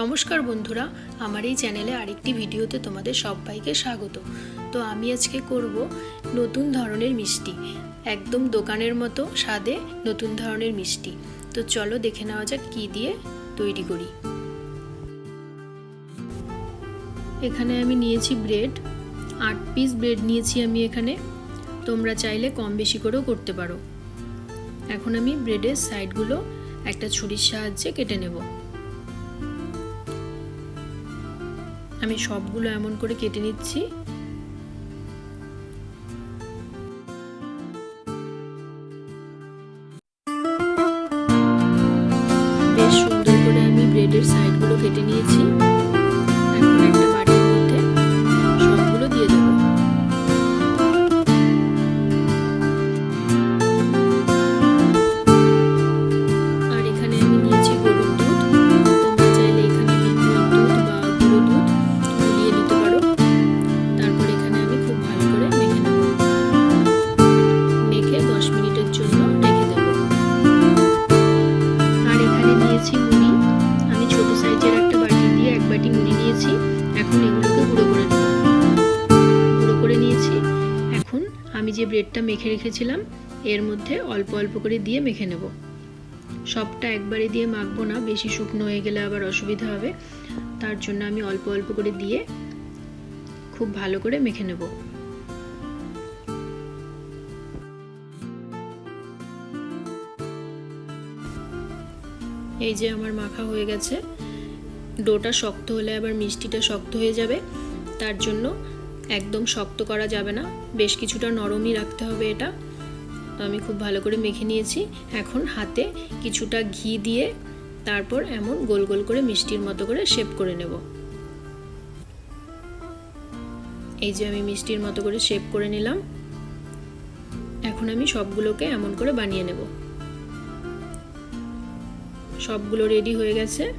নমস্কার বন্ধুরা, আমার এই চ্যানেলে আরেকটি ভিডিওতে তোমাদের সবাইকে স্বাগত। তো আমি আজকে করব নতুন ধরনের মিষ্টি, একদম দোকানের মতো স্বাদে নতুন ধরনের মিষ্টি। তো চলো দেখে নেওয়া যাক কী দিয়ে তৈরি করি। এখানে আমি নিয়েছি ব্রেড, আট পিস ব্রেড নিয়েছি আমি এখানে। তোমরা চাইলে কম বেশি করেও করতে পারো। এখন আমি ব্রেডের সাইডগুলো একটা ছুরির সাহায্যে কেটে নেব। আমি সবগুলো এমন করে কেটে নিচ্ছি। এখন গুঁড়ো করে নেব গুঁড়ো করে নিয়েছি। এখন আমি যে ব্রেডটা মেখে রেখেছিলাম, এর মধ্যে অল্প অল্প করে দিয়ে মেখে নেব। সবটা একবারে দিয়ে মাখবো না, বেশি শুকনো হয়ে গেলে আবার অসুবিধা হবে। তার জন্য আমি অল্প অল্প করে দিয়ে খুব ভালো করে মেখে নেব। এই যে আমার মাখা হয়ে গেছে। ডোটা শক্ত হলে আবার মিষ্টিটা শক্ত হয়ে যাবে। তার জন্য একদম শক্ত করা যাবে না। বেশ কিছুটা নরমই রাখতে হবে এটা। তো আমি খুব ভালো করে মেখে নিয়েছি। এখন হাতে কিছুটা ঘি দিয়ে তারপর এমন গোল গোল করে মিষ্টির মতো করে শেপ করে নেব। এই যে আমি মিষ্টির মতো করে শেপ করে নিলাম। এখন আমি সবগুলোকে এমন করে বানিয়ে নেব। সবগুলো রেডি হয়ে গেছে।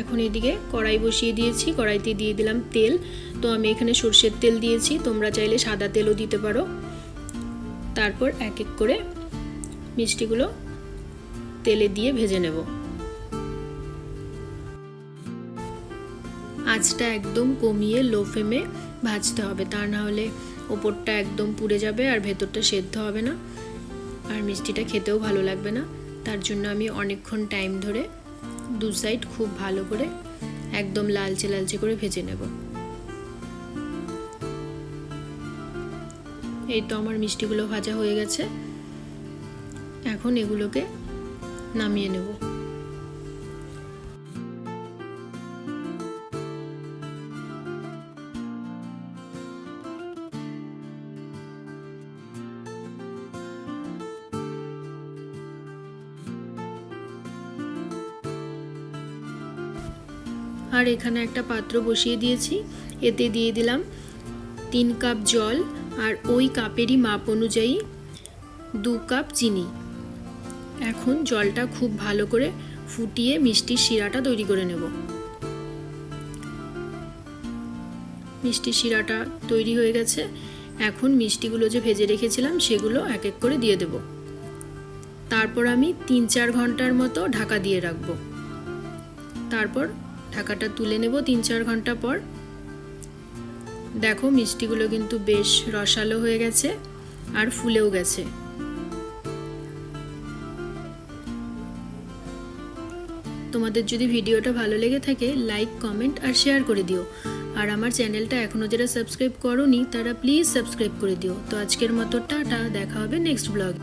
এখন এদিকে কড়াই বসিয়ে দিয়েছি, কড়াইতে দিয়ে দিলাম তেল। তো আমি এখানে সর্ষের তেল দিয়েছি, তোমরা চাইলে সাদা তেলও দিতে পারো। তারপর এক এক করে মিষ্টিগুলো তেলে দিয়ে ভেজে নেব। আঁচটা একদম কমিয়ে লো ফ্লেমে ভাজতে হবে, তা না হলে ওপরটা একদম পুড়ে যাবে আর ভেতরটা সেদ্ধ হবে না। আর মিষ্টিটা খেতেও ভালো লাগবে না। তার জন্য আমি অনেকক্ষণ টাইম ধরে দু সাইড খুব ভালো করে একদম লালচে লালচে করে ভেজে নেব। এই তো আমার মিষ্টিগুলো ভাজা হয়ে গেছে। এখন এগুলোকে নামিয়ে নেব। আর এখানে একটা পাত্র বসিয়ে দিয়েছি। এতে দিয়ে দিলাম তিন কাপ জল আর ওই কাপেরই মাপ অনুযায়ী দু কাপ চিনি। এখন জলটা খুব ভালো করে ফুটিয়ে মিষ্টির শিরাটা তৈরি করে নেব। মিষ্টির শিরাটা তৈরি হয়ে গেছে। এখন মিষ্টিগুলো যে ভেজে রেখেছিলাম সেগুলো এক এক করে দিয়ে দেব। তারপর আমি তিন চার ঘণ্টার মতো ঢাকা দিয়ে রাখব। তারপর ঢাকাটা তুলে নেব তিন চার ঘণ্টা পর। দেখো মিষ্টিগুলো কিন্তু বেশ রসালো হয়ে গেছে আর ফুলেও গেছে। তোমাদের যদি ভিডিওটা ভালো লেগে থাকে লাইক কমেন্ট আর শেয়ার করে দিও। আর আমার চ্যানেলটা এখনও যারা সাবস্ক্রাইব করনি, তারা প্লিজ সাবস্ক্রাইব করে দিও। তো আজকের মতো টাটা, দেখা হবে নেক্সট ব্লগ